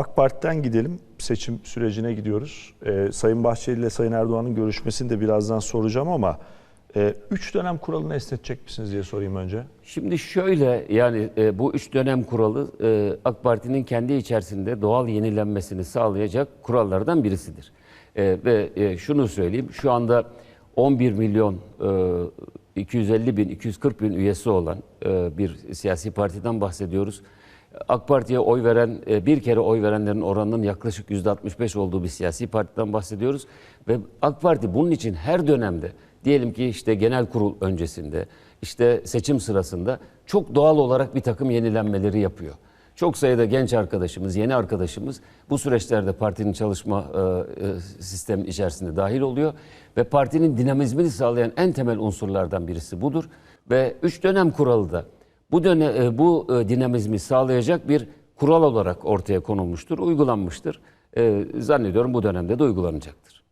AK Parti'den gidelim. Seçim sürecine gidiyoruz. Ee, Sayın Bahçeli ile Sayın Erdoğan'ın görüşmesini de birazdan soracağım ama e, üç dönem kuralını esnetecek misiniz diye sorayım önce. Şimdi şöyle yani e, bu üç dönem kuralı e, AK Parti'nin kendi içerisinde doğal yenilenmesini sağlayacak kurallardan birisidir. E, ve e, şunu söyleyeyim şu anda 11 milyon e, 250 bin 240 bin üyesi olan e, bir siyasi partiden bahsediyoruz. AK Parti'ye oy veren, e, bir kere oy verenlerin oranının yaklaşık %65 olduğu bir siyasi partiden bahsediyoruz. Ve AK Parti bunun için her dönemde, diyelim ki işte genel kurul öncesinde, işte seçim sırasında çok doğal olarak bir takım yenilenmeleri yapıyor. Çok sayıda genç arkadaşımız, yeni arkadaşımız bu süreçlerde partinin çalışma e, e, sistemin içerisinde dahil oluyor. Ve partinin dinamizmini sağlayan en temel unsurlardan birisi budur. Ve üç dönem kuralı da bu dönem e, bu e, dinamizmi sağlayacak bir kural olarak ortaya konulmuştur, uygulanmıştır. E, zannediyorum bu dönemde de uygulanacaktır.